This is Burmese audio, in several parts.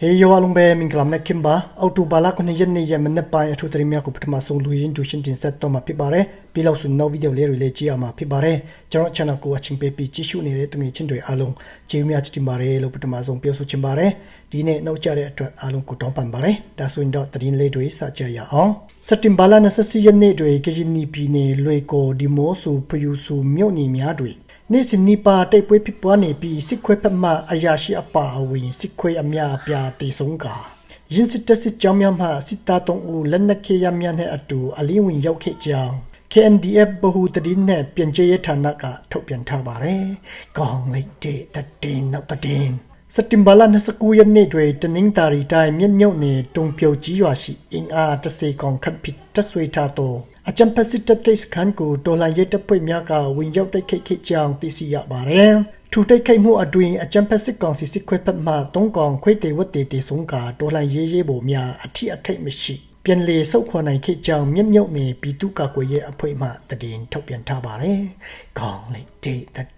ဟေးယောလုံးပဲမင်္ဂလာမနက်ခင်ပါအော်တိုဘာလ9ရက်နေ့ရက်မနက်ပိုင်းအထူးသတင်းများကိုပထမဆုံးလူရင်းတူရှင်းတင်ဆက်တော့မှာဖြစ်ပါတယ်ပြီးလောက်ဆိုနောက်ဗီဒီယိုလေးတွေလည်းကြည့်ရမှာဖြစ်ပါတယ်ကျွန်တော် channel ကိုအချင်းပေးပြီးကြည့်ရှုနေတဲ့သူငယ်ချင်းတွေအားလုံးကျေးဇူးများချစ်တင်ပါတယ်လို့ပထမဆုံးပြောဆိုချင်ပါတယ်ဒီနေ့နောက်ကြတဲ့အတွက်အားလုံးကိုတောင်းပန်ပါတယ်ဒါဆိုရင်တော့သတင်းလေးတွေစကြရအောင်စက်တင်ဘာလ24ရက်နေ့တွေကရင်နီပြည်နယ်လွေကိုဒီမိုးဆူဖယူဆူမြို့နယ်များတွေ နေ့စဉ်နိပါတိတ်ပွဲဖြစ်ပွားနေပြီးစစ်ခွဲဖက်မှအရာရှိအပါအဝင်စစ်ခွဲအများအပြားတည်ဆုံးကာရင်းစစ်တပ်စစ်ကြောင်းများမှစစ်သားတုံးဦးလက်နက်ခေရများနဲ့အတူအလင်းဝင်ရောက်ခဲ့ကြောင်း KNDF ဘဟုတတိနဲ့ပြင်ကျဲရဌာနကထုတ်ပြန်ထားပါတယ်။ကောင်းလိုက်တဲ့တတင်နောက်တတင်စက်တင်ဘာလ29ရက်နေ့တွင်တနင်္သာရီတိုင်းမြင့်မြုပ်နယ်တုံပြုတ်ကြီးရွာရှိအင်အားတစေကောင်ခတ်ဖြစ်တဆွေထားသော အကြံဖက်စစ်တပ်ကိစ္စခန်းကိုဒေါ်လာရဲတပ်ဖွဲ့များကဝင်ရောက်တိုက်ခိုက်ခဲ့ကြောင်းသိရှိရပါတယ်။ထူတိုက်ခိုက်မှုအတွင်းအကြံဖက်စစ်ကောင်စီစစ်ခွဲဖက်မှတုံးကောင်ခွေးတေဝတ်တေတေဆုံးကဒေါ်လာရဲရဲပေါ်များအထီးအခိတ်မရှိပြန်လေဆုတ်ခွန်နိုင်ခဲ့ကြောင်းမြင့်မြုပ်နေပြည်သူ့ကာကွယ်ရေးအဖွဲ့မှတည်င်းထုတ်ပြန်ထားပါတယ်။ခေါင်းလေးတေ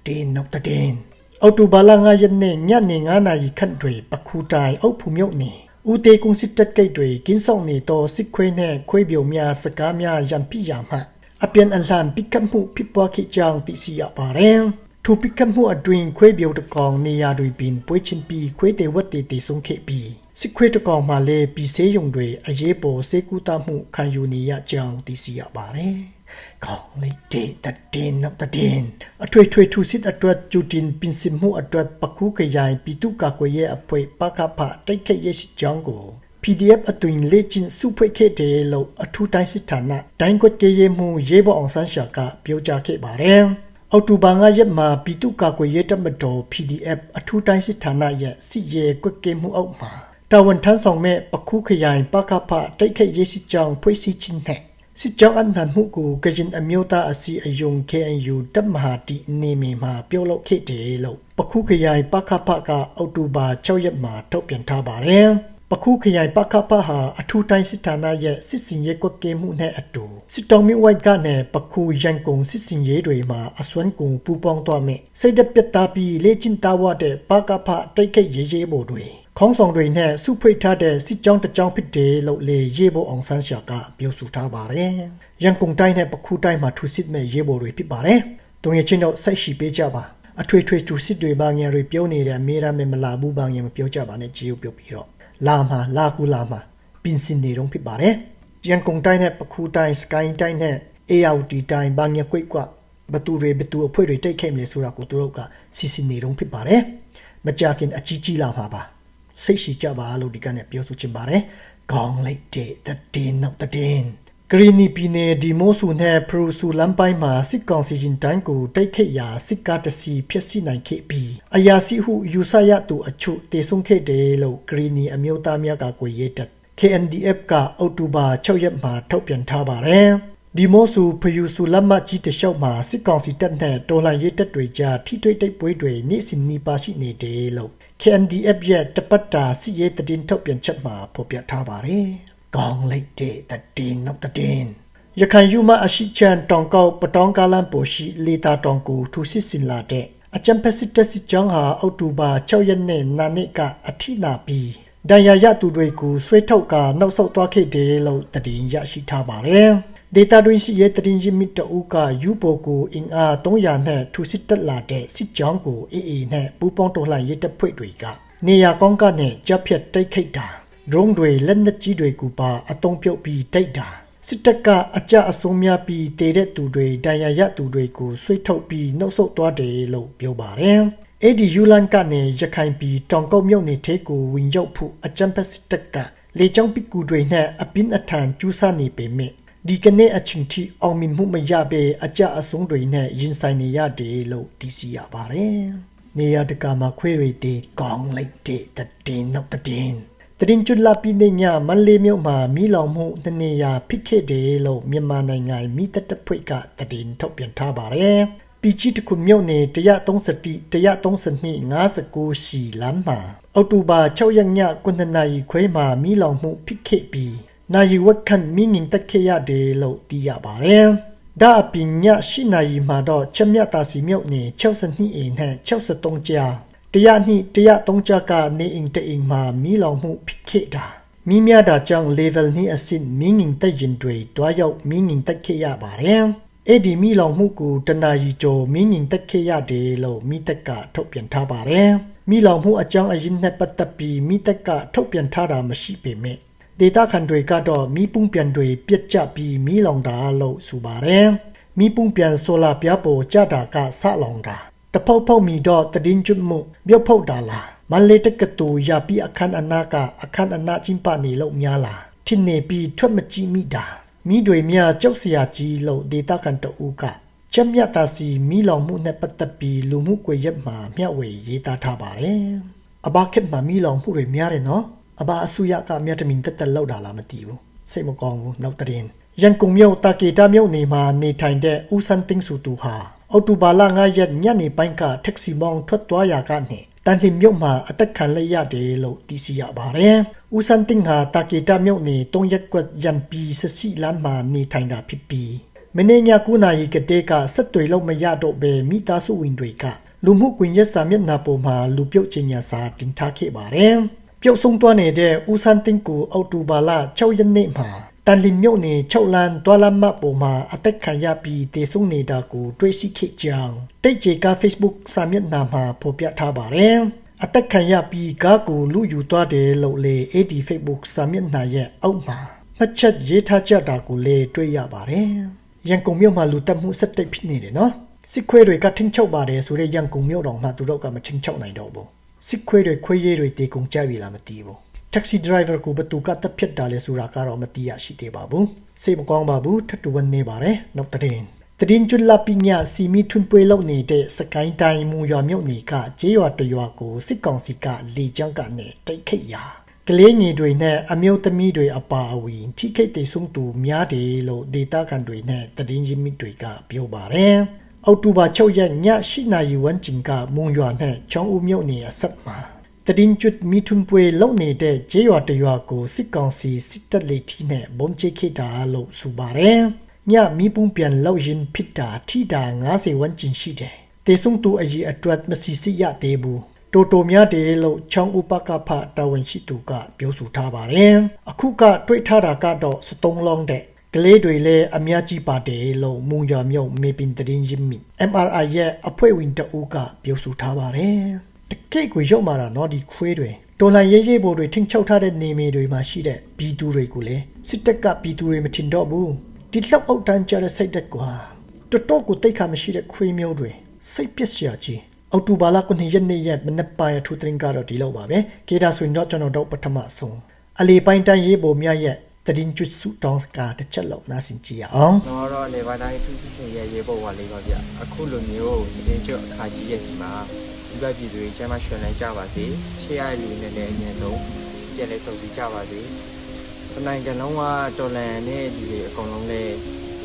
တည်င်းနောက်တည်င်းအော်တိုဘာလ9ရက်နေ့ညနေ9နာရီခန့်တွင်ပခုတိုင်အုပ်ဖူမြုပ်နေ ဦးတေကုံစစ်တပ်ကိတ်တွေကင်းဆောင်နေသောစစ်ခွေးနှင့်ခွေးပြုံများစကားများရန်ပြရမှအပြန်အလှန်ပိကတ်မှုဖြစ်ပွားခဲ့ကြောင်းသိရှိရပါတယ်။ထိုပိကတ်မှုအတွင်ခွေးပြုံတကောင်နေရာတွေပင်ပွဲချင်းပြီးခွေးတေဝတ်တေတေဆုံးခဲ့ပြီးစစ်ခွေးတကောင်မှလည်းပြီးစေးရုံတွေအရေးပေါ်စေကူတာမှုခံယူနေရကြောင်းသိရှိရပါတယ်။ ခေါင်းလေးတေတတင်နောက်တတင်အထွေထွေထူစစ်အတွက်ကျူတင်ပင်စင်မှုအတွက်ပခုကရိုင်ပြည်သူ့ကာကွယ်ရေးအဖွဲ့ပကဖတိုက်ခိုက်ရရှိကြောင်းကို PDF အတွင်လေ့ကျင့်စုဖွဲ့ခဲ့တယ်လို့အထူးတိုင်းစစ်ဌာနဒိုင်းကွက်ကြေးမှုရေးပေါ်အောင်ဆန်းရှာကပြောကြားခဲ့ပါတယ်။အော်တိုဘာ9ရက်မှာပြည်သူ့ကာကွယ်ရေးတပ်မတော် PDF အထူးတိုင်းစစ်ဌာနရဲ့စစ်ရေးကွက်ကဲမှုအောက်မှာတာဝန်ထမ်းဆောင်မဲ့ပခုခရိုင်ပကဖတိုက်ခိုက်ရရှိကြောင်းဖွဲ့စည်းခြင်းနဲ့ စစ်ကြောင်းအနှံမှုကိုကရင်အမျိုးသားအစီအယုံ KNU တပ်မဟာတီနေမီမှာပြုလုပ်ခဲ့တယ်လို့ပခုခရိုင်ပခဖကအောက်တိုဘာ6ရက်မှာထုတ်ပြန်ထားပါတယ်ပခုခရိုင်ပခဖဟာအထူးတိုင်းစစ်ဌာနရဲ့စစ်စင်ရေးကွက်ကဲမှုနဲ့အတူစစ်တောင်းမြဝိုက်ကနဲ့ပခုရန်ကုန်စစ်စင်ရေးတွေမှာအစွမ်းကုန်ပူပေါင်းသွားမယ်စိတ်တပြတ်သားပြီးလေ့ကျင့်သားဝတဲ့ပကဖတိတ်ခိတ်ရေးရေးဖို့တွေခေါင်းဆောင်တွေနဲ့စုဖွဲ့ထားတဲ့စစ်ကြောင်းတစ်ကြောင်းဖြစ်တယ်လို့လေရေးဖို့အောင်ဆန်းရှာကပြောဆိုထားပါတယ်။ရန်ကုန်တိုင်းနဲ့ပခုတိုင်းမှာထူစစ်မဲ့ရေးဖို့တွေဖြစ်ပါတယ်။တုံရချင်းတော့စိတ်ရှိပေးကြပါအထွေထွေထူစစ်တွေဘာငယ်တွေပြောနေတယ်မေးရမယ်မလာဘူးဘာငယ်မပြောကြပါနဲ့ကြေးကိုပြောပြီးတော့လာမှာလာကူလာမှာပင်စင်နေတော့ဖြစ်ပါတယ်။ရန်ကုန်တိုင်းနဲ့ပခုတိုင်းစကိုင်းတိုင်းနဲ့အေယာဝတီတိုင်းဘာငယ်ကွိတ်ကွဘသူတွေဘသူအဖွဲ့တွေတိတ်ခဲ့မလဲဆိုတာကိုသူတို့ကစီစီနေတော့ဖြစ်ပါတယ်။မကြခင်အကြီးကြီးလာမှာပါ။ စိတ်ရှိကြပါလို့ဒီကနေ့ပြောဆိုချင်ပါတယ်။ခေါင်းလိုက်တဲ့တည်နောက်တည်ဂရီနီပြည်နယ်ဒီမိုဆူနဲ့ပရူဆူလမ်ပိုင်းမှာစစ်ကောင်စီရင်တန်းကိုတိုက်ခိုက်ရာစစ်ကားတစီဖြစ်စီနိုင်ခဲ့ပြီးအရာစီဟုယူဆရသူအချို့တေဆုံးခဲ့တယ်လို့ဂရီနီအမျိုးသားများကကိုရဲတက် KNDF ကအောက်တိုဘာ6ရက်မှာထုတ်ပြန်ထားပါတယ်။ဒီမိုဆူဖယူဆူလမ်မကြီးတလျှောက်မှာစစ်ကောင်စီတပ်နဲ့တော်လှန်ရေးတပ်တွေကြားထိတွေ့တိုက်ပွဲတွေနေ့စဉ်နှီးပါရှိနေတယ်လို့ KNDF ရဲ့တပတ်တာစီရေးတည်ထုတ်ပြန်ချက်မှာဖော်ပြထားပါတယ်။ကောင်းလိုက်တဲ့တည်နောက်တည်ရခိုင်ယူမအရှိချန်တောင်ကောက်ပတောင်းကားလန်ပိုရှိလေတာတောင်ကိုထူစစ်စင်လာတဲ့အချမ်ပစစ်တစစ်ကြောင်းဟာအောက်တိုဘာ6ရက်နေ့နာနေ့ကအထိနာပြီးဒဏ်ရာရသူတွေကိုဆွဲထုတ်ကနောက်ဆုတ်သွားခဲ့တယ်လို့တည်ရရှိထားပါတယ်။ data တွင်းရှိရဲ့တရင်ရမီတူကယူပိုကိုအင်အား300နဲ့ထူစစ်တက်လာတဲ့စစ်ကြောင်းကိုအေးအေးနဲ့ပူပေါင်းတော်လှန်ရေးတပ်ဖွဲ့တွေကနေရာကောင်းကနဲ့ကြောက်ဖြတ်တိုက်ခိုက်တာ drone တွေလက်နက်ကြီးတွေကိုပါအုံပြုတ်ပြီးတိုက်တာစစ်တပ်ကအကြအဆုံးများပြီးတည်တဲ့သူတွေတန်ရာရသူတွေကိုဆွေးထုတ်ပြီးနှုတ်ဆက်သွားတယ်လို့ပြောပါတယ်။အဲ့ဒီယူလန်ကနေရခိုင်ပြည်တောင်ကုတ်မြို့နယ်ထဲကိုဝင်ရောက်ဖို့အကြံဖက်စစ်တပ်ကလေကြောင်းပစ်ကူတွေနဲ့အပင်းအထန်ကျူးဆနေပေမဲ့ ဒီကနေ့အချင်းတီအောင်မြင်မှုမရပဲအကြအဆုံးတွေနဲ့ရင်ဆိုင်နေရတယ်လို့သိရှိရပါတယ်။နေရတကာမှာခွေးတွေတေးကောင်းလိုက်တဲ့တည်နောက်တည်တရင်ကျွလာပြီးနေညမန်လေးမြို့မှာမိလောင်မှုတနေရာဖြစ်ခဲ့တယ်လို့မြန်မာနိုင်ငံမိသက်တဖွဲ့ကတည်ထုတ်ပြန်ထားပါတယ်။ပီချီတခုမြို့နယ်130 132 59ရှိလမ်းမှာအော်တိုဘာ6ရက်ည9နာရီခွဲမှာမိလောင်မှုဖြစ်ခဲ့ပြီး နာယီဝက်ခန့်မိငင်တက်ခဲ့ရတယ်လို့သိရပါတယ်။ဒါအပြင်ညရှိနာယီမှာတော့ချက်မြတ်တာစီမြုပ်နေ62အိမ်နဲ့63ကြားတရနှိတရသုံးချကနေအိမ်တအိမ်မှာမီးလောင်မှုဖြစ်ခဲ့တာမိမြတာကြောင့် level နှိအဆင့်မင်းငင်တက်ရင်တွေတွားရောက်မင်းငင်တက်ခဲ့ရပါတယ်အဲ့ဒီမီးလောင်မှုကိုတနာရီကျော်မင်းငင်တက်ခဲ့ရတယ်လို့မိတက်ကထုတ်ပြန်ထားပါတယ်မီးလောင်မှုအကြောင်းအရင်းနဲ့ပတ်သက်ပြီးမိတက်ကထုတ်ပြန်ထားတာမရှိပေမဲ့ ဒေတာခန်တွေကတော့မီးပုံပြန်တွေပြက်ကျပြီးမီးလောင်တာလို့ဆိုပါတယ်မီးပုံပြန်ဆိုလာပြပေါ်ကြတာကဆလောင်တာတဖောက်ဖောက်မီတော့တည်င်းကျွတ်မှုမြုပ်ဖောက်တာလားမန်လေးတက်ကတူရပြီအခန်းအနာကအခန်းအနာချင်းပါနေလို့များလားထင်းနေပြီးထွက်မကြည့်မိတာမိတွေများကြောက်စရာကြီးလို့ဒေတာကန်တူကချက်မြတ်တာစီမိလောင်မှုနဲ့ပတ်သက်ပြီးလူမှုကွေရက်မှာမျှဝေရေးသားထားပါတယ်အဘခက်မှာမိလောင်မှုတွေများတယ်နော် အဘအဆူရကမြတ်တမင်တက်တက်လောက်တာလားမသိဘူးစိတ်မကောင်းဘူးနောက်တရင်ရန်ကုန်မြို့တာကေတာမြို့နေမှာနေထိုင်တဲ့ဦးစန်းသိန်းစုသူဟာအော်တိုဘာလ9ရက်ညနေပိုင်းက택시မောင်းထွက်သွားရာကနေတန်လင်မြို့မှာအသက်ခံလိုက်ရတယ်လို့သိရှိရပါတယ်။ဦးစန်းသိန်းဟာတာကေတာမြို့နေတုံးရက်ကွက်ရန်ပီစစီလမ်းမှာနေထိုင်တာဖြစ်ပြီးမင်းည9နာရီကတည်းကဆက်တွေလို့မရတော့ဘဲမိသားစုဝင်တွေကလူမှုကွန်ရက်စာမျက်နှာပေါ်မှာလူပြုတ်ချင်ညာစာတင်ထားခဲ့ပါတယ်။ ပြုတ်ဆုံးသွားနေတဲ့ဦးစန်းတင်ကိုအောက်တိုဘာလ6ရက်နေ့မှာတန်လင်မြို့နယ်6လမ်းတွာလမ်းမပေါ်မှာအသက်ခံရပြီးတေဆုံးနေတာကိုတွေ့ရှိခဲ့ကြောင်းတိတ်ကြေက Facebook စာမျက်နှာမှာဖော်ပြထားပါတယ်။အသက်ခံရပြီးကားကိုလူယူသွားတယ်လို့လေ AD Facebook စာမျက်နှာရဲ့အောက်မှာမှတ်ချက်ရေးထားကြတာကိုလည်းတွေ့ရပါတယ်။ရန်ကုန်မြို့မှာလူတက်မှုဆက်တိုက်ဖြစ်နေတယ်နော်။စစ်ခွေးတွေကထင်းချုပ်ပါတယ်ဆိုတဲ့ရန်ကုန်မြို့တော်မှာသူတို့ကမထင်းချုပ်နိုင်တော့ဘူး။ စစ်ခွေးတွေခွေးရည်တွေတေကုန်ကြပြီလားမသိဘူး taxi driver ကိုဘယ်သူကတပ်ဖြတ်တာလဲဆိုတာကတော့မသိရရှိသေးပါဘူးစိတ်မကောင်းပါဘူးထပ်တူဝင်နေပါတယ်နောက်တဲ့ရင်တရင်ကျွလပညာစီမီထွန်းပွေလောက်နေတဲ့စကိုင်းတိုင်းမူရွာမြို့နေကကျေးရွာတရွာကိုစစ်ကောင်စီကလေကြောင်းကနေတိုက်ခိတ်ရာကလေးငယ်တွေနဲ့အမျိုးသမီးတွေအပါအဝင်ထိခိတ်တေဆုံးသူများတယ်လို့ဒေတာကန်တွေနဲ့တရင်ရင်းမိတွေကပြောပါတယ် အောက်တိုဘာ6ရက်ည8နာရီဝန်းကျင်ကမုံရွာနဲ့ချောင်းဦးမြို့နယ်အဆက်မှာတရင်ကျွတ်မီထွန်းပွေလုံနေတဲ့ကျေးရွာတရွာကိုစစ်ကောင်စီစစ်တပ်လေထီနဲ့ဘုံချိတ်ခိတာလို့ဆိုပါတယ်။ညမီးပုံပြန်လောက်ရင်ဖြစ်တာထိတာ90ဝန်းကျင်ရှိတယ်။တေဆုံသူအကြီးအတွက်မစီစီရသေးဘူး။တိုတိုများတယ်လို့ချောင်းဥပကဖတာဝန်ရှိသူကပြောဆိုထားပါတယ်။အခုကတွေ့ထားတာကတော့စတုံးလုံးတဲ့ ကလေးတွေလည်းအများကြီးပါတယ်လို့မုံရမြုံမေပင်တရင်ရင်မိ MRI ရဲ့အဖွဲ့ဝင်တဦးကပြောဆိုထားပါတယ်တကိတ်ကိုရုပ်မာတာနော်ဒီခွေးတွေတော်လိုင်းရေးရေးဘိုးတွေထင်ချုပ်ထားတဲ့နေမီတွေမှာရှိတဲ့ပြည်သူတွေကိုလည်းစစ်တပ်ကပြည်သူတွေမထင်တော့ဘူးဒီလောက်အောက်တန်းကျတဲ့စိတ်သက်ကွာတော်တော်ကိုတိတ်ခါမရှိတဲ့ခွေးမျိုးတွေစိတ်ပျက်စရာကြီးအော်တိုဘာလ9ရက်နေ့ရက်မနက်ပိုင်းထူတင်ကတော့ဒီလောက်ပါပဲကေဒါဆိုရင်တော့ကျွန်တော်တို့ပထမဆုံးအလီပိုင်းတိုင်းရေးဘိုးများရဲ့ တရင်ကျွတ်စုတောင်းစကားတစ်ချက်လောက်နားဆင်ကြည့်ရအောင်ကျွန်တော်တော့လေဘာတိုင်းသူစစ်စင်ရဲ့ရေပေါ်ဝါလေးပါဗျအခုလိုမျိုးတင်းကျွတ်အခါကြီးရဲ့ကြီးမှာဒီဘက်ပြည်သူတွေကျမ်းမရွှင်နိုင်ကြပါစေချေရလူနဲ့လည်းအမြဲဆုံးပြန်လဲဆုံပြီးကြပါစေတနိုင်ငံလုံးကတော်လန်နဲ့ဒီတွေအကုန်လုံးလည်း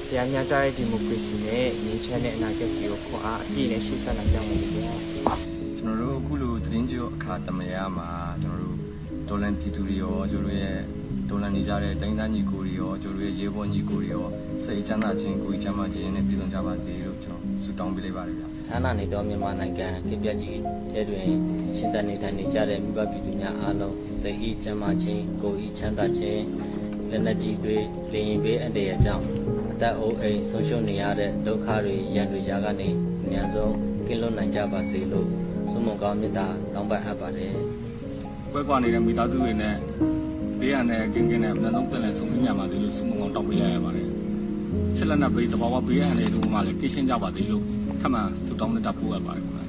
တရားမျှတတဲ့ဒီမိုကရေစီနဲ့ငြိမ်းချမ်းတဲ့အနာဂတ်စီကိုခွန်အားအပြည့်နဲ့ရှေ့ဆက်နိုင်ကြပါလိမ့်မယ်ကျွန်တော်တို့အခုလိုသတင်းကြိုအခါတမယာမှာကျွန်တော်တို့ဒေါ်လန်ပြည်သူတွေရောကျွန်တော်တို့ရဲ့ ဒေါ်လန်နေကြတဲ့တိုင်းသားညီကိုတွေရောကျွန်တော်တို့ရဲ့ရေပေါ်ညီကိုတွေရောစိတ်ချမ်းသာခြင်းကိုယ်ချမ်းသာခြင်းနဲ့ပြည့်စုံကြပါစေလို့ကျွန်တော်ဆုတောင်းပေးလိုက်ပါတယ်ဗျာဌာနနေတော်မြန်မာနိုင်ငံခေပြကြီးတဲတွင်ရှင်သန်နေထိုင်နေကြတဲ့မိဘပြည်သူများအားလုံးစိတ်ဤချမ်းသာခြင်းကိုယ်ဤချမ်းသာခြင်းလက်နက်ကြီးတွေလေရင်ပေးအပ်တဲ့အကြောင်းအသက်အိုးအိမ်ဆုံးရှုံးနေရတဲ့ဒုက္ခတွေရန်တွေရာကနေအများဆုံးကင်းလွတ်နိုင်ကြပါစေလို့ဆုမွန်ကောင်းမေတ္တာတောင်းပန်အပ်ပါတယ်ပွဲကွာနေတဲ့မိသားစုတွေနဲ့ ဘေးရန်နဲ့ကင်းကင်းနဲ့အမှန်ဆုံးပြန်လဲဆုံးဖြတ်ရမှာဒီလိုစုမုံအောင်တောင်းပေးရရပါတယ်။ဆက်လက်နဲ့ဘေးတဘာဝဘေးရန်တွေတို့မှလည်းကိရှင်းကြပါသေးလို့ထပ်မံဆုတောင်းမေတ္တာပို့ရပါတယ်ခင်ဗျာ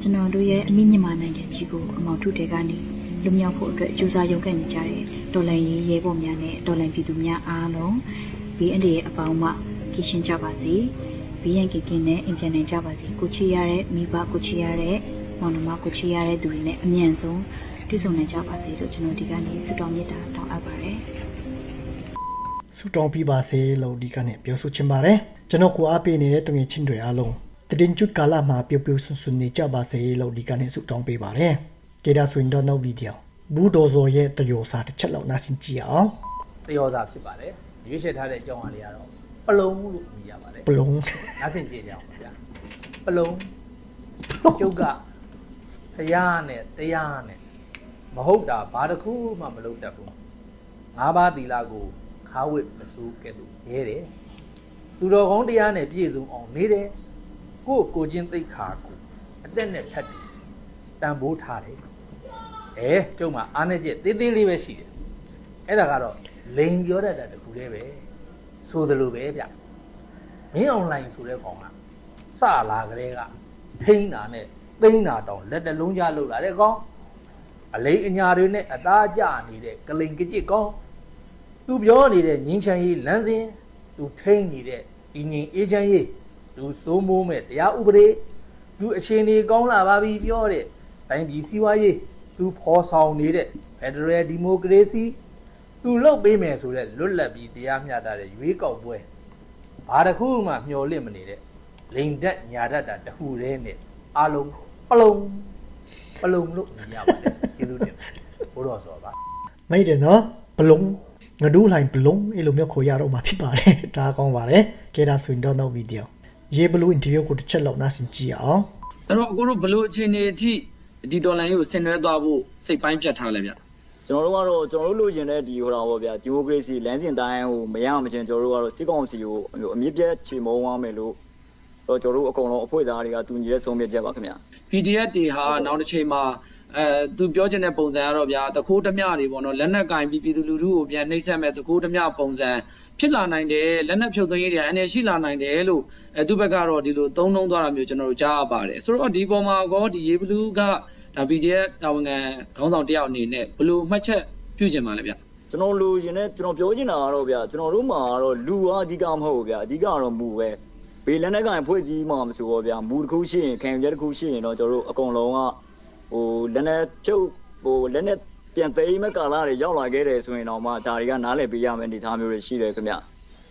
ကျွန်တော်တို့ရဲ့အမိမြန်မာနိုင်ငံကြီးကိုအမောင်ထုတွေကနေလူမြောက်ဖို့အတွက်ကြိုးစားရုန်းကန်နေကြတဲ့တော်လိုင်းရေးရဲဘော်များနဲ့တော်လိုင်းပြည်သူများအားလုံးဘေးအန္တရာယ်အပေါင်းမှကင်းရှင်းကြပါစေဘေးရန်ကင်းကင်းနဲ့အိမ်ပြန်နိုင်ကြပါစေကိုချီရတဲ့မိဘကိုချီရတဲ့မောင်နှမကိုချီရတဲ့သူတွေနဲ့အမြန်ဆုံး တွေ့ဆုံနိုင်ကြပါစေလို့ကျွန်တော်ဒီကနေ့ဆုတောင်းမေတ္တာတောင်းအပ်ပါတယ်ဆုတောင်းပြပါစေလို့ဒီကနေ့ပြောဆိုချင်ပါတယ်ကျွန်တော်ကိုအားပေးနေတဲ့တငယ်ချင်းတွေအားလုံးတည်င်းကျွတ်ကာလမှာပျော်ပျော်ဆွန်းဆွန်းနေကြပါစေလို့ဒီကနေ့ဆုတောင်းပေးပါတယ်ကြေဒါဆိုရင်တော့နောက်ဗီဒီယိုဘူးတော်စောရဲ့တယောစာတစ်ချက်လောက်နားဆင်ကြည့်အောင်တယောစာဖြစ်ပါတယ်ရွေးချယ်ထားတဲ့အကြောင်းအရာလေးကတော့ပလုံမှုလို့မြည်ရပါတယ်ပလုံးနားဆင်ကြည့်ကြအောင်ပါဗျာပလုံကျုပ်ကတရားနဲ့တရားနဲ့ မဟုတ်တာဘာတစ်ခုမှမလုပ်တတ်ဘူးငါးပါးသီလကိုခါဝစ်မစိုးကဲ့သို့ရဲတယ်သူတော်ကောင်းတရားနဲ့ပြည့်စုံအောင်နေတယ်ကိုယ့်ကိုယ်ချင်းသိက္ခာကိုအသက်နဲ့ထပ်တူတန်ဖိုးထားတယ်အဲကျုံမှာအားနေချက်သေးသေးလေးပဲရှိတယ်အဲ့ဒါကတော့လိန်ပြောတတ်တာတခုတည်းပဲဆိုသလိုပဲဗျမင်းအွန်လိုင်းဆိုတဲ့ကောင်ကစလာကလေးကထိန်းတာနဲ့သိန်းတာတောင်လက်တလုံးကြလို့လာတဲ့ကောင် အလိန်အညာတွေနဲ့အသားကျနေတဲ့ကလိန်ကကြစ်ကောင်သူပြောနေတဲ့ငင်းချမ်းရေးလမ်းစဉ်သူထိန်းနေတဲ့ဒီငင်းအေးချမ်းရေးသူစိုးမိုးမဲ့တရားဥပဒေသူအခြေအနေကောင်းလာပါပြီပြောတဲ့တိုင်းပြည်စီးပွားရေးသူဖော်ဆောင်နေတဲ့ Federal Democracy သူလုတ်ပေးမယ်ဆိုတဲ့လွတ်လပ်ပြီးတရားမျှတတဲ့ရွေးကောက်ပွဲဘာတစ်ခုမှမျှော်လင့်မနေတဲ့လိန်တက်ညာတတ်တာတခုတည်းနဲ့အလုံးပလုံပလုံလို့မြင်ရပါတယ် ကျေးဇူးတင်ပါတယ်ဘိုးတော်စောပါမိတ်တယ်နော်ဘလုံးငဒူးလိုင်းဘလုံးအဲ့လိုမျိုးခေါ်ရတော့မှာဖြစ်ပါတယ်ဒါကောင်းပါတယ်ကဲဒါဆိုရင်တော့နောက်ဗီဒီယိုရေဘလူးအင်တာဗျူးကိုတစ်ချက်လောက်နားဆင်ကြည့်အောင်အဲ့တော့အခုတို့ဘလို့အခြေအနေအထိဒီဒေါ်လာကြီးကိုဆင်နွှဲသွားဖို့စိတ်ပိုင်းဖြတ်ထားလဲဗျကျွန်တော်တို့ကတော့ကျွန်တော်တို့လိုချင်တဲ့ဒီဟိုတာပေါ့ဗျာဒီမိုကရေစီလမ်းစဉ်တိုင်းဟိုမရမချင်းကျွန်တော်တို့ကတော့စစ်ကောင်စီကိုအမြင့်ပြတ်ချေမုံသွားမယ်လို့တော့ကျွန်တော်တို့အကုန်လုံးအဖွဲ့သားတွေကတူညီတဲ့ဆုံးဖြတ်ချက်ပါခင်ဗျာ PDF တွေဟာနောက်တစ်ချိန်မှာ အဲသူပြောချင်တဲ့ပုံစံကတော့ဗျာတခိုးဓမြတွေပေါ့နော်လက်နက်ကင်ပြီးပြည်သူလူထုကိုပြန်နှိပ်စက်မဲ့တခိုးဓမြပုံစံဖြစ်လာနိုင်တယ်လက်နက်ဖြုတ်သိမ်းရေးတွေအနေရှိလာနိုင်တယ်လို့အဲသူဘက်ကတော့ဒီလိုသုံးနှုံးသွားတာမျိုးကျွန်တော်တို့ကြားရပါတယ်ဆိုတော့ဒီပုံမှာကောဒီရေဘလူးကဒါ PDF တာဝန်ခံခေါင်းဆောင်တယောက်အနေနဲ့ဘလို့မှတ်ချက်ပြုချင်ပါလဲဗျကျွန်တော်လိုချင်တဲ့ကျွန်တော်ပြောချင်တာကတော့ဗျာကျွန်တော်တို့မှာကတော့လူအားအဓိကမဟုတ်ဘူးဗျာအဓိကကတော့မူပဲဘေးလက်နက်ကင်ဖွဲ့ကြီးမှမဆိုတော့ဗျာမူတစ်ခုရှိရင်ခံယူချက်တစ်ခုရှိရင်တော့ကျွန်တော်တို့အကုန်လုံးက ဟိုလက်နက်ဖြုတ်ဟိုလက်နက်ပြန်သိမ်းမဲ့ကာလတွေရောက်လာခဲ့တယ်ဆိုရင်တော့မှဒါတွေကနားလည်ပေးရမယ့်အနေအထားမျိုးတွေရှိတယ်ခင်ဗျာ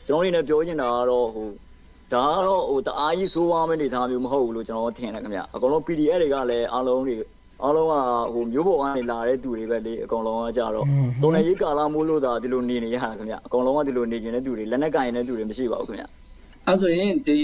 ကျွန်တော်အနေနဲ့ပြောချင်တာကတော့ဟိုဒါကတော့ဟိုတအားကြီးဆိုးဝါးမယ့်အနေအထားမျိုးမဟုတ်ဘူးလို့ကျွန်တော်ထင်တယ်ခင်ဗျအကုန်လုံး PDF တွေကလည်းအားလုံးတွေအားလုံးကဟိုမျိုးပေါ်ကနေလာတဲ့သူတွေပဲလေအကုန်လုံးကကြတော့တုံနေရေးကာလမိုးလို့သာဒီလိုနေနေရတာခင်ဗျအကုန်လုံးကဒီလိုနေကျင်တဲ့သူတွေလက်နက်ကင်တဲ့သူတွေမရှိပါဘူးခင်ဗျအဲ့ဆိုရင်ဒီ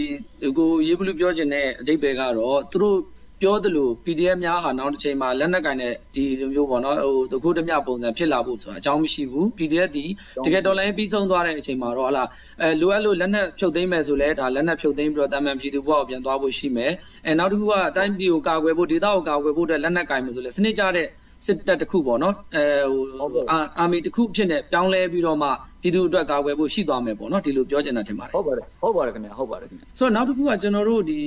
ကိုရေးဘလူးပြောချင်တဲ့အတိတ်ပဲကတော့သူတို့ ပြောသလို PDF များဟာနောက်တစ်ချိန်မှာလက်နက်ကင်တဲ့ဒီလိုမျိုးပေါ့နော်ဟိုတခုတည်းမြပုံစံဖြစ်လာဖို့ဆိုတာအကြောင်းမရှိဘူး PDF ဒီတကယ်တော်လိုင်းပြီးဆုံးသွားတဲ့အချိန်မှာတော့ဟလာအဲလိုအပ်လို့လက်နက်ဖြုတ်သိမ်းမယ်ဆိုလဲဒါလက်နက်ဖြုတ်သိမ်းပြီးတော့တာမန်ပြည်သူဘဝကိုပြန်သွားဖို့ရှိမယ်အဲနောက်တစ်ခုကအတိုင်းပြည်ကိုကာကွယ်ဖို့ဒေသကိုကာကွယ်ဖို့အတွက်လက်နက်ကင်မယ်ဆိုလဲစနစ်ကြတဲ့စစ်တပ်တစ်ခုပေါ့နော်အဲဟိုအာမီတစ်ခုဖြစ်နေပြောင်းလဲပြီးတော့မှပြည်သူအတွက်ကာကွယ်ဖို့ရှိသွားမယ်ပေါ့နော်ဒီလိုပြောချင်တာထင်ပါတယ်ဟုတ်ပါတယ်ဟုတ်ပါတယ်ခင်ဗျဟုတ်ပါတယ်ခင်ဗျဆိုတော့နောက်တစ်ခုကကျွန်တော်တို့ဒီ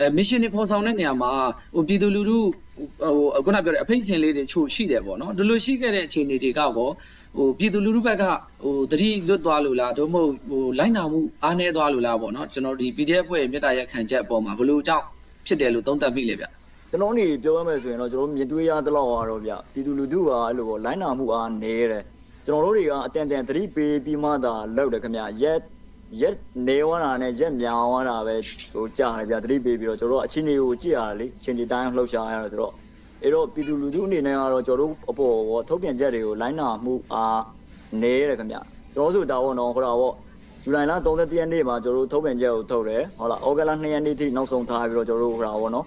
အဲ mission တွေဖော်ဆောင်တဲ့နေရာမှာဟိုပြည်သူလူထုဟိုခုနပြောတဲ့အဖိတ်စင်လေးတွေချို့ရှိတယ်ပေါ့နော်ဒီလိုရှိခဲ့တဲ့အခြေအနေတွေကကောဟိုပြည်သူလူထုဘက်ကဟိုတတိလွတ်သွားလို့လားတို့မဟုတ်ဟိုလိုက်နာမှုအားနည်းသွားလို့လားပေါ့နော်ကျွန်တော်ဒီ PDF ဖွဲ့ရဲ့မြေတားရက်ခံချက်အပေါ်မှာဘယ်လိုကြောင့်ဖြစ်တယ်လို့သုံးသပ်မိလဲဗျကျွန်တော်နေပြောရမယ်ဆိုရင်တော့ကျွန်တော်မြင်တွေ့ရသလောက်ကတော့ဗျပြည်သူလူထုကအဲ့လိုပေါ့လိုင်းနာမှုအားနေတယ်ကျွန်တော်တို့တွေကအတန်တန်သတိပေးပြီးမှသာလောက်တယ်ခင်ဗျရက် ရက်နေဝတာနဲ့ရက်မြောင်ဝတာပဲဟိုကြားတယ်ဗျသတိပေးပြီးတော့ကျွန်တော်တို့အချင်းတွေကိုကြည့်ရတယ်လေအချင်းတွေတိုင်းလှုပ်ရှားရတော့ဆိုတော့အဲ့တော့ပြည်သူလူထုအနေနဲ့ကတော့ကျွန်တော်တို့အပေါ်ပေါ့ထုတ်ပြန်ချက်တွေကိုလိုင်းနာမှုအားနေတယ်ခင်ဗျကျွန်တော်တို့ဒါပေါ့နော်ဟိုတာပေါ့ဇူလိုင်လ31ရက်နေ့မှာကျွန်တော်တို့ထုတ်ပြန်ချက်ကိုထုတ်တယ်ဟုတ်လားဩဂတ်လ2ရက်နေ့ထိနောက်ဆုံးထားပြီးတော့ကျွန်တော်တို့ဟိုတာပေါ့နော်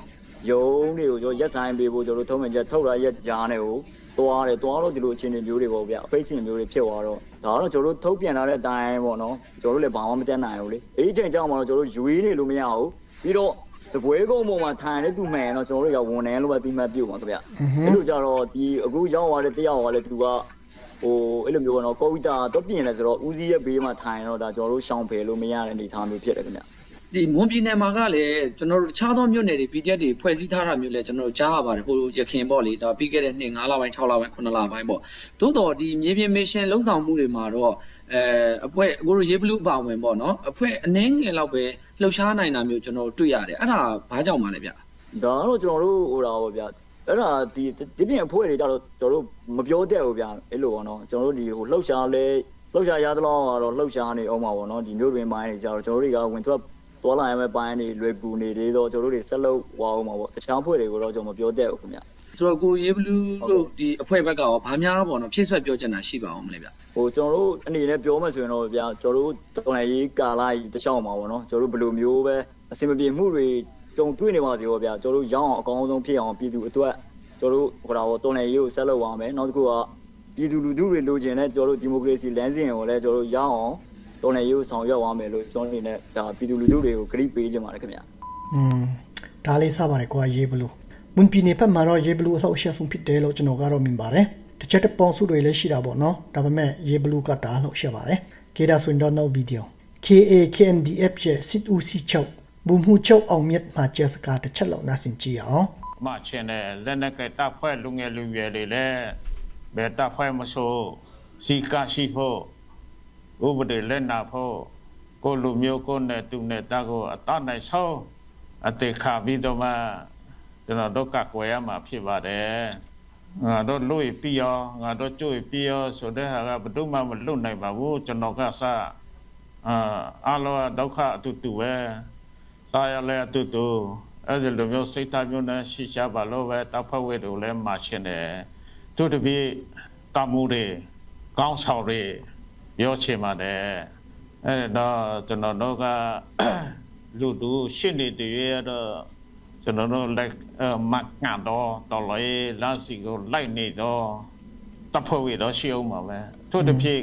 ယုံတွေကိုကျွန်တော်ရက်ဆိုင်ပေးဖို့ကျွန်တော်တို့ထုံးမှန်ချက်ထုတ်လာရက်ကြားနေကို သွားတယ်သွားတော့ဒီလိုအခြေအနေမျိုးတွေပေါ့ဗျအဖိတ်စင်မျိုးတွေဖြစ်သွားတော့ဒါကတော့ကျွန်တော်တို့ထုတ်ပြန်လာတဲ့အတိုင်းပေါ့နော်ကျွန်တော်တို့လည်းဘာမှမတက်နိုင်ဘူးလေအေးချိန်ကြောင်းမှာတော့ကျွန်တော်တို့ယူရင်းနေလို့မရဘူးပြီးတော့တပွဲကုန်းပေါ်မှာထိုင်နေသူမှန်ရင်တော့ကျွန်တော်တို့ကဝန်ထမ်းလို့ပဲပြီးမှပြုတ်ပါခင်ဗျအဲ့လိုကြတော့ဒီအခုရောက်သွားတဲ့တယောက်ကလည်းသူကဟိုအဲ့လိုမျိုးပေါ့နော်ကိုဗစ်တာတော့ပြင်လဲဆိုတော့ဦးစီးရဲ့ဘေးမှာထိုင်တော့ဒါကျွန်တော်တို့ရှောင်ဖယ်လို့မရတဲ့အနေအထားမျိုးဖြစ်တယ်ခင်ဗျ ဒီမွန်ပြည်နယ်မှာကလည်းကျွန်တော်တို့တခြားသောမြို့နယ်တွေ PDF တွေဖွဲ့စည်းထားတာမျိုးလည်းကျွန်တော်တို့ကြားရပါတယ်ဟိုရခင်ပေါ့လေဒါပြီးခဲ့တဲ့နှစ်9လပိုင်း6လပိုင်း9လပိုင်းပေါ့သို့တော့ဒီမြေပြင်မစ်ရှင်လုံဆောင်မှုတွေမှာတော့အဲအဖွဲ့အခုတို့ရေဘလူးပါဝင်ပေါ့နော်အဖွဲ့အနှင်းငယ်လောက်ပဲလှုပ်ရှားနိုင်တာမျိုးကျွန်တော်တို့တွေ့ရတယ်အဲ့ဒါဘာကြောင့်မှလဲဗျဒါကတော့ကျွန်တော်တို့ဟိုတာပေါ့ဗျာအဲ့ဒါဒီဒီပြင်အဖွဲ့တွေကြတော့ကျွန်တော်တို့မပြောတတ်ဘူးဗျာအဲ့လိုပေါ့နော်ကျွန်တော်တို့ဒီဟိုလှုပ်ရှားလဲလှုပ်ရှားရသလောက်ကတော့လှုပ်ရှားနေအောင်ပါပေါ့နော်ဒီမျိုးတွင်ပိုင်းတွေကြတော့ကျွန်တော်တို့တွေကဝင်ထွက် သွားလာရမယ့်ပိုင်းတွေလွယ်ကူနေသေးတော့ကျွန်တော်တို့တွေဆက်လုပ်ဝအောင်ပါပေါ့တခြားအဖွဲ့တွေကိုတော့ကျွန်တော်မပြောတတ်ဘူးခင်ဗျဆိုတော့ကိုရေဘလူးတို့ဒီအဖွဲ့ဘက်ကရောဘာများပေါ့နော်ဖြည့်ဆွက်ပြောချင်တာရှိပါအောင်မလဲဗျဟိုကျွန်တော်တို့အနေနဲ့ပြောမှဆိုရင်တော့ဗျာကျွန်တော်တို့တော်လှန်ရေးကာလကြီးတစ်ချောင်းမှာပေါ့နော်ကျွန်တော်တို့ဘယ်လိုမျိုးပဲအဆင်မပြေမှုတွေကြုံတွေ့နေပါစေပေါ့ဗျာကျွန်တော်တို့ရောင်းအောင်အကောင်းဆုံးဖြစ်အောင်ပြည်သူအတွက်ကျွန်တော်တို့ဟိုဒါဟိုတော်လှန်ရေးကိုဆက်လုပ်ရမယ်နောက်တစ်ခုကပြည်သူလူထုတွေလိုချင်တဲ့ကျွန်တော်တို့ဒီမိုကရေစီလမ်းစဉ်ကိုလည်းကျွန်တော်တို့ရအောင် တော်လှန်ရေးကိုဆောင်ရွက်ရမယ်လို့ကျွန်တော်အနေနဲ့ဒါပြည်သူလူထုတွေကိုဂရုပေးချင်ပါတယ်ခင်ဗျာอืมဒါလေးစပါတယ်ကွာရေးဘလူးမွန်ပြည်နယ်ဖက်မှာတော့ရေးဘလူးအလှောက်ရှက်ဆုံးဖြစ်တယ်လို့ကျွန်တော်ကတော့မြင်ပါတယ်တစ်ချက်တစ်ပေါင်းစုတွေလည်းရှိတာပေါ့နော်ဒါပေမဲ့ရေးဘလူးကဒါအလှောက်ရှက်ပါတယ်ကေဒါဆွင်တော့နောက်ဗီဒီယို KA KNDF ရဲ့စစ်ဦးစီးချုပ်ဘူမှုချုပ်အောင်မြတ်မှာကျစကားတစ်ချက်လောက်နားဆင်ကြည့်အောင်မချင်တဲ့လက်နက်ကတပ်ဖွဲ့လူငယ်လူရွယ်တွေလည်းဘယ်တပ်ဖွဲ့မဆိုစီကရှိဖို့ ဥပဒေလက်နာဖို့ကိုလူမျိုးကိုနဲ့သူနဲ့တကိုအတနိုင်ဆုံးအတေခါပြီးတော့မှကျွန်တော်တို့ကကွယ်ရမှာဖြစ်ပါတယ်ငါတို့လွေပြီးရောငါတို့ကြွေပြီးရောဆိုတဲ့ဟာကဘယ်သူမှမလွတ်နိုင်ပါဘူးကျွန်တော်ကစအာအလောဒုက္ခအတူတူပဲစားရလဲအတူတူအဲ့ဒီလိုမျိုးစိတ်ထားမျိုးနဲ့ရှိကြပါလို့ပဲတောက်ဖွဲ့ဝဲတို့လည်းမှာချင်တယ်သူတပိတမှုတွေကောင်းဆောင်တွေ ပြောချင်ပါတယ်အဲ့တော့ကျွန်တော်တို့ကလူတို့ရှင်းနေတယ်ရတော့ကျွန်တော်တို့လက်မတ်ငါတော့တော်လေလာစီကိုလိုက်နေတော့တပ်ဖွဲ့ဝဲတော့ရှိအောင်ပါပဲသူတပိ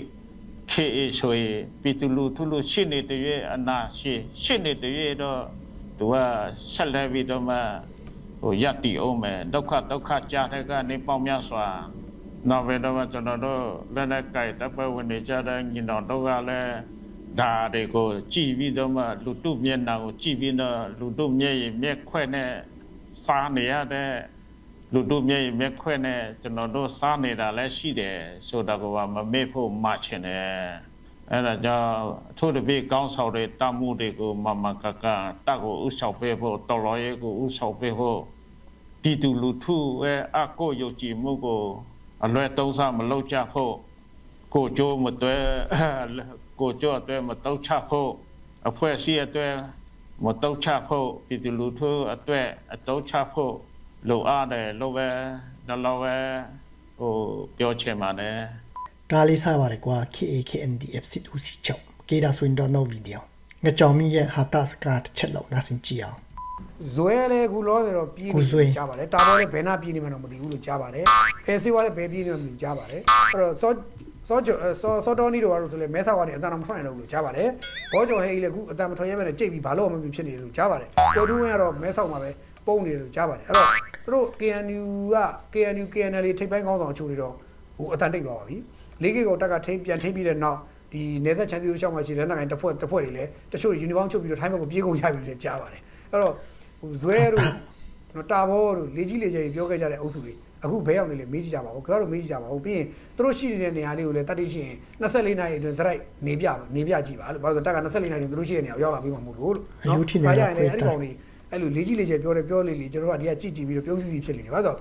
KA ဆိုရင်ပြည်သူလူထုလူရှင်းနေတဲ့ရဲ့အနာရှိရှင်းနေတဲ့ရဲ့တော့သူကဆက်လက်ပြီးတော့မှဟိုယက်တီအောင်မယ်ဒုက္ခဒုက္ခကြားတဲ့ကနေပေါင်းများစွာ နောက်ပဲတော့မှကျွန်တော်တို့လက်လက်ကြိုက်တပ်ဖွဲ့ဝင်နေကြတဲ့ညီတော်တို့ကလည်းဒါတွေကိုကြည်ပြီးတော့မှလူတုမျက်နှာကိုကြည်ပြီးတော့လူတုမျက်ရည်မျက်ခွဲ့နဲ့စားနေရတဲ့လူတို့မျက်ရည်မျက်ခွဲ့နဲ့ကျွန်တော်တို့စားနေတာလည်းရှိတယ်ဆိုတာကမမေ့ဖို့မှချင်တယ်အဲ့ဒါကြောင့်အထူးသဖြင့်ကောင်းဆောင်တဲ့တမှုတွေကိုမမကကတက်ကိုဥဆောင်ပေးဖို့တော်တော်ရဲ့ကိုဥဆောင်ပေးဖို့ပြည်သူလူထုရဲ့အကိုယုံကြည်မှုကို အလွဲသုံးစားမလုပ်ကြဖို့ကိုကြိုးမတွဲကိုကြိုးအတွေ့မတုတ်ချဖို့အဖွဲ့အစည်းအတွေ့မတုတ်ချဖို့ပြည်သူလူထုအတွေ့အတုတ်ချဖို့လိုအပ်တယ်လို့ပဲဒါလိုပဲဟိုပြောချင်ပါတယ်ဒါလေးစပါတယ်ကွာ KA KNDF စစ်ဦးစီးချုပ်ကေဒါဆွင်တော့နောက်ဗီဒီယိုငါကြောင်မင်းရဲ့ဟာတာစကားတစ်ချက်လောက်နားဆင်ကြည့်အောင် ဇွဲလဲခုလောတယ်တော့ပြီးကိုဇွဲနေကြားပါတယ်တာဘောလည်းဘယ်နာပြီးနေမှတော့မသိဘူးလို့ကြားပါတယ်အဲဆေးဝါးလည်းဘယ်ပြီးနေမှမသိဘူးကြားပါတယ်အဲ့တော့စောစောကျော်စောစောတော်နီတို့ကတော့ဆိုလဲမဲဆောက်ကနေအတန်တော်မထွက်နိုင်တော့ဘူးလို့ကြားပါတယ်ဘောကျော်ဟဲကြီးလည်းခုအတန်မထွက်ရဲမဲ့နဲ့ကြိတ်ပြီးဘာလို့မှမဖြစ်နေတယ်လို့ကြားပါတယ်ကျော်တူးဝင်းကတော့မဲဆောက်မှာပဲပုံနေတယ်လို့ကြားပါတယ်အဲ့တော့သူတို့ KNU က KNU KNL ထိပ်ပိုင်းကောင်းဆောင်အချို့တွေတော့ဟိုအတန်တိတ်သွားပါပြီလေးကေကိုတက်ကထိပ်ပြန်ထိပ်ပြီးတဲ့နောက်ဒီနေသက်ချန်စီတို့ရှောက်မှာရှိတဲ့လက်နက်ကိုင်တစ်ဖွဲ့တစ်ဖွဲ့တွေလည်းတချို့ယူနီဖောင်းချုပ်ပြီးတော့ထိုင်းဘက်ကိုပြေးကုန်ကြပြီလို့ကြားပါတယ် အဲ့တော့ဟိုဇွဲတို့ကျွန်တော်တာဘောတို့လေကြီးလေကျကြီးပြောခဲ့ကြတဲ့အုပ်စုတွေအခုဘဲရောက်နေလေမေးကြည့်ကြပါဦးခင်ဗျားတို့မေးကြည့်ကြပါဦးပြီးရင်သူတို့ရှိနေတဲ့နေရာလေးကိုလည်းတတ်သိရှိရင်24နာရီအတွင်းသရိုက်နေပြနေပြကြည့်ပါလို့ဘာလို့လဲတက်က24နာရီအတွင်းသူတို့ရှိတဲ့နေရာကိုရောက်လာပြီးမှမဟုတ်လို့လို့အယူထင်နေတာဘာရရင်လည်းခွေးအဲ့တာဒီကောင်တွေအဲ့လိုလေကြီးလေကျပြောတယ်ပြောလေလေကျွန်တော်တို့ကဒီကကြည့်ကြည့်ပြီးတော့ပြုံးစီစီဖြစ်နေတယ်ဘာလို့လဲဆိုတော့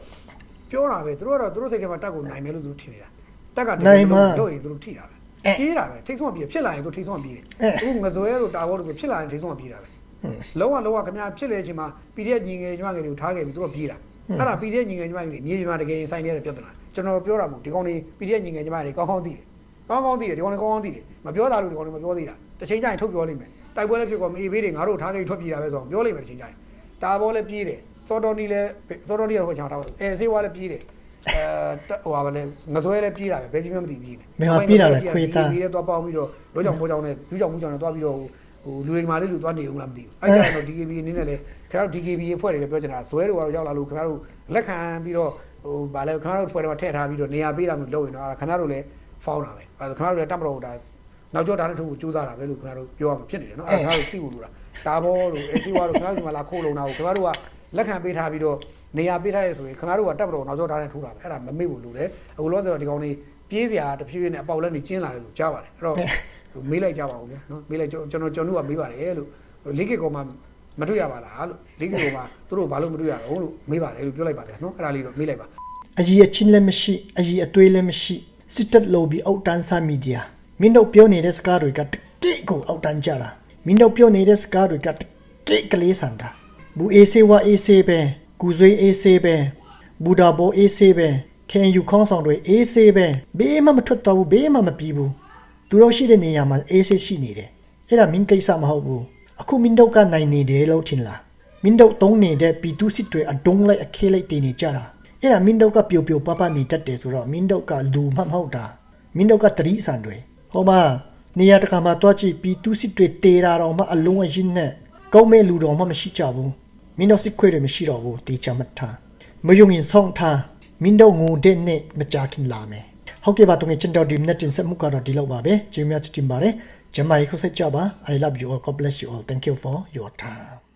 ပြောတာပဲသူတို့ကတော့သူတို့စိတ်ထဲမှာတက်ကိုနိုင်မယ်လို့သူတို့ထင်နေတာတက်ကတကယ်လို့ရင်သူတို့ထိတာပဲပြေးတာပဲထိတ်ဆုံးပြေးဖြစ်လာရင်သူထိတ်ဆုံးပြေးတယ်အခုငဇွဲတို့တာဘောတို့ဖြစ်လာရင်ထိတ်ဆုံးပြေးတာပဲ လုံးဝလုံးဝခင်ဗျာဖြစ်လေအချိန်မှာ PDF ညီငယ်ညီမငယ်တွေကိုထားခဲ့ပြီးသူတို့ပြေးတာအဲ့ဒါ PDF ညီငယ်ညီမငယ်တွေမြေပြင်မှာတကယ်ဆိုင်နေတဲ့ပြဿနာကျွန်တော်ပြောတာမဟုတ်ဒီကောင်တွေ PDF ညီငယ်ညီမတွေကောင်းကောင်းသိတယ်ကောင်းကောင်းသိတယ်ဒီကောင်တွေကောင်းကောင်းသိတယ်မပြောတာလို့ဒီကောင်တွေမပြောသေးတာတစ်ချိန်ကျရင်ထုတ်ပြောလိမ့်မယ်တိုက်ပွဲလည်းဖြစ်ကောမေးဘေးတွေငါတို့ထားခဲ့ထွက်ပြေးတာပဲဆိုတော့ပြောလိမ့်မယ်တစ်ချိန်ကျရင်တာဘောလည်းပြေးတယ်စောတော်နီလည်းစောတော်နီကတော့ချောင်းထားပါအဲဆေးဝါးလည်းပြေးတယ်အဲဟိုပါလေငစွဲလည်းပြေးတာပဲဘယ်ပြေးမှမသိပြေးတယ်ဘယ်မှာပြေးတာလဲခွေးသားပြေးတယ်သွားပေါင်းပြီးတော့ရိုးကြောင်မိုးကြောင်နဲ့လူကြောင်မိုးကြောင်နဲ့သွားပြီးတော့ ဟိုလူတွေမာလေးလူသွားနေအောင်လားမသိဘူးအဲ့ဒါတော့ DKB အနေနဲ့လည်းခင်ဗျားတို့ DKB အဖွဲ့တွေလည်းပြောချင်တာဇွဲတို့ကတော့ရောက်လာလို့ခင်ဗျားတို့လက်ခံပြီးတော့ဟိုဗာလဲခင်ဗျားတို့ဖွဲ့တွေမှာထည့်ထားပြီးတော့နေရာပေးတာမျိုးလုပ်ရင်တော့အဲ့ဒါခင်ဗျားတို့လည်းဖောင်းတာပဲအဲ့ဒါခင်ဗျားတို့လည်းတတ်မတော်ဒါနောက်ကျောတာနဲ့ထုတ်ကိုစူးစမ်းတာပဲလို့ခင်ဗျားတို့ပြောရမှာဖြစ်နေတယ်နော်အဲ့ဒါခင်ဗျားတို့သိဖို့လိုတာတာဘောတို့အေစီဝါတို့ခင်ဗျားတို့ဒီမှာလာခိုးလုံတာကိုခင်ဗျားတို့ကလက်ခံပေးထားပြီးတော့နေရာပေးထားရဆိုရင်ခင်ဗျားတို့ကတက်မတော်နောက်ကျောတာနဲ့ထိုးတာပဲအဲ့ဒါမမေ့ဘူးလို့လေအခုလောဆယ်တော့ဒီကောင်လေးပြေးစရာတဖြည်းဖြည်းနဲ့အပေါက်လက်နေကျင်းလာတယ်လို့ကြားပါတယ်အဲ့တော့ မေးလိုက်ကြပါဦးဗျာနော်မေးလိုက်ကျွန်တော်ကျွန်တော်တို့ကမေးပါတယ်လို့လေးကကောမှမတွေ့ရပါလားလို့လေးကကောမှသူတို့ဘာလို့မတွေ့ရတော့လို့မေးပါတယ်လို့ပြောလိုက်ပါတယ်နော်အဲ့ဒါလေးတော့မေးလိုက်ပါအကြီးအချင်းလည်းမရှိအကြီးအသွေးလည်းမရှိစစ်တပ်လိုပြီးအောက်တန်းစားမီဒီယာမင်းတို့ပြောနေတဲ့စကားတွေကတကိကိုအောက်တန်းကြတာမင်းတို့ပြောနေတဲ့စကားတွေကတကိကလေးစန္ဒာဘူးအေးစေဝါအေးစေပဲကူဇွေးအေးစေပဲဘူဒါဘောအေးစေပဲခင်ယူခေါင်းဆောင်တွေအေးစေပဲဘေးမှမထွက်တော့ဘူးဘေးမှမပြီးဘူး သူတို့ရှိတဲ့နေရာမှာအေးစေရှိနေတယ်အဲ့ဒါမင်းကိစ္စမဟုတ်ဘူးအခုမင်းတို့ကနိုင်နေတယ်လို့ထင်လားမင်းတို့တုံးနေတဲ့ပီတူစစ်တွေအဒုံးလိုက်အခဲလိုက်တင်နေကြတာအဲ့ဲ့ဒါမင်းတို့ကပျော်ပျော်ပပနေတတ်တယ်ဆိုတော့မင်းတို့ကလူမှမဟုတ်တာမင်းတို့ကတတိဆန်တွေဟောမနေရာတကာမှာတွားကြည့်ပြီးသူစစ်တွေတေတာတော့မှအလုံးအရင်နဲ့ကောင်းမဲ့လူတော်မှမရှိကြဘူးမင်းတို့စစ်ခွေတွေမရှိတော့ဘူးတေချာမထားမယုံရင်ဆောင်ထားမင်းတို့ငိုတဲ့နဲ့မကြခင်လာမယ် ဟုတ်ကဲ့ပါတုံငယ်ချင်တော်ဒီမနဲ့တင်ဆက်မှုကတော့ဒီလောက်ပါပဲကျေးဇူးများတင်ပါတယ်ဂျမိုင်ခုဆက်ကြပါ I love you all God bless you all thank you for your time